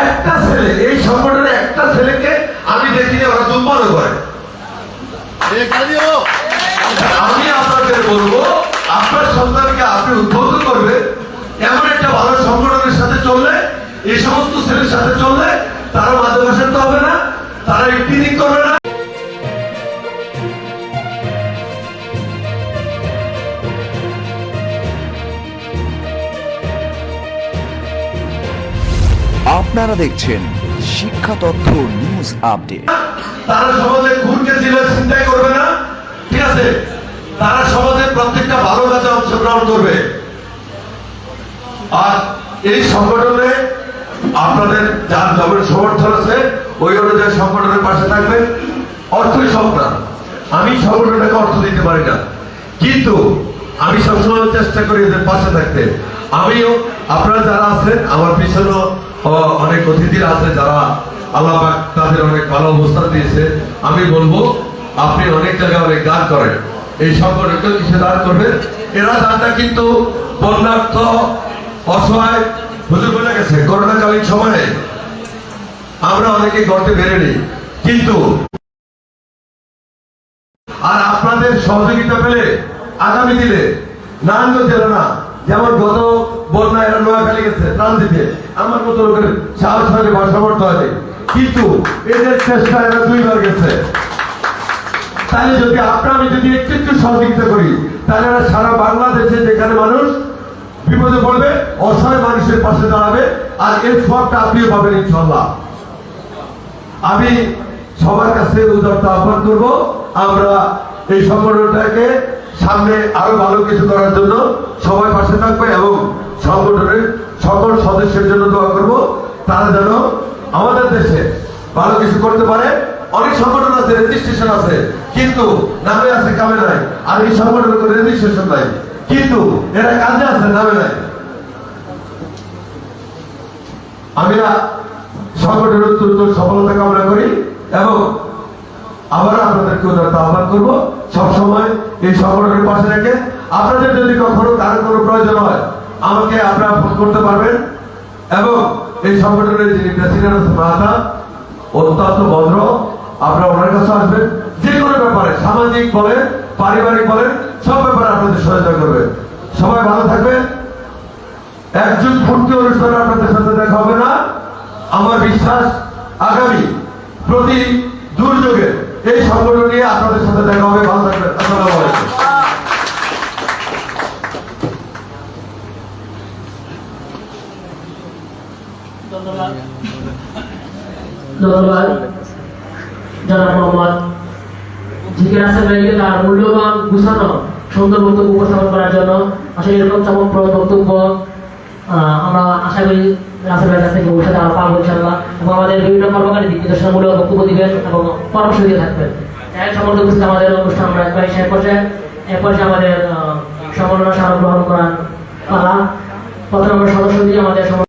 একটা ছেলে এই সংগঠনের একটা ছেলেকে আমি দেখিনি ওরা দুম্বারও করে। আমি আপনাদের বলব আপনার সন্তানকে আপনি উদ্বোধন করবে এমন একটা ভালো সংগঠনের সাথে চললে এই সমস্ত ছেলের সাথে চললে আপনারা দেখছেন শিক্ষা তথ্য নিউজ আপডেট। তারা সমাজে খুনকে ছিল চিন্তাই করবে না। ঠিক আছে? তারা সমাজের প্রত্যেকটা ভালো কাজে অংশগ্রহণ করবে। আর এই সংগঠনে আপনাদের যার যেমন সমর্থন আছে, ওই অনুযায়ী সংগঠনের পাশে থাকবেন। অর্থই সব আমি সংগঠনটাকে অর্থ দিতে পারি না। কিন্তু আমি সবসময় চেষ্টা করি এদের পাশে থাকতে। আমিও, আপনারা যারা আছেন, আমার পিছনেও অনেক অতিথিরা আছে যারা আল্লাহ তাদের অনেক ভালো অবস্থান দিয়েছে। আমি বলব, আপনি অনেক জায়গায় অনেক দান করেন। এই সংগঠনকে কিসে দান করবেন এরা দানটা কিন্তু বন্যার্থ, অসহায় হুজুর বলে গেছে, করোনাকালীন সময়ে। আমরা অনেকে গর্তে বেড়ে নিই, কিন্তু আর আপনাদের সহযোগিতা পেলে, আগামী দিনে নারায়ণগঞ্জ জেলা না যেমন গত বন্যা এরা নোয়াখালী গেছে ত্রাণ দিতে আমার মতো লোকের সাহস হয়নি বা সমর্থ হয়নি। কিন্তু এদের চেষ্টা, এরা দুইবার গেছে। তাহলে যদি আপনার আমি যদি একটু একটু সহযোগিতা করি, তাহলে এরা সারা বাংলাদেশে যেখানে মানুষ বিপদে পড়বে, অসহায় মানুষের পাশে দাঁড়াবে, আর এর সবটা আপনিও পাবেন ইনশাল্লাহ আমি সবার কাছে উদারতা আহ্বান করব, আমরা এই সংগঠনটাকে সামনে আরও ভালো কিছু করার জন্য সবাই পাশে থাকবে এবং সংগঠনের সকল সদস্যের জন্য দোয়া করব। তারা যেন আমাদের দেশে ভালো কিছু করতে পারে। অনেক সংগঠন আছে রেজিস্ট্রেশন আছে, কিন্তু নামে আছে কামে নাই। আর এই সংগঠনের কোনো রেজিস্ট্রেশন নাই। কিন্তু এরা কাজে আছে, নামে নাই। আমরা সংগঠনের দ্রুত সফলতা কামনা করি এবং আবার আপনাদেরকে উদারতা আহ্বান করব। সবসময় এই সংগঠনের পাশে রেখে আপনাদের যদি কখনো কারও কোনো প্রয়োজন হয়, আমাকে আপনারা ফোন করতে পারবেন। এবং এই সংগঠনের যিনি প্রেসিডেন্ট মাহাতা, অত্যন্ত ভদ্র, আপনারা ওনার কাছে আসবেন। যে কোনো ব্যাপারে, সামাজিক বলেন, পারিবারিক বলেন, সব ব্যাপারে আপনাদের সহায়তা করবেন সবাই ভালো থাকবেন একজন ফুর্তি অনুষ্ঠানে আপনাদের সাথে দেখা হবে না। আমার বিশ্বাস, আগামী প্রতি দুর্যোগে এই সংগঠন নিয়ে আপনাদের সাথে দেখা হবে। ভালো থাকবেন। আসসালামু আলাইকুম। মূল্যবান গুছানো সুন্দর বক্তব্য উপস্থাপন করার জন্য আসলে এরকম চমকপ্রদ বক্তব্য আমরা আশা করি রাসেল ভাইয়ের কাছ থেকে ভবিষ্যতে আরও পাবো ইনশাল্লাহ এবং আমাদের বিভিন্ন কর্মকারী দিক নির্দেশনামূলক বক্তব্য দিবেন এবং পরামর্শ দিয়ে থাকবেন। বুঝতে আমাদের অনুষ্ঠান আমরা একবার শেষ পর্যায়ে এক আমাদের সম্মাননা স্মারক গ্রহণ করার পালা, প্রথমে আমরা সদস্য দিয়ে আমাদের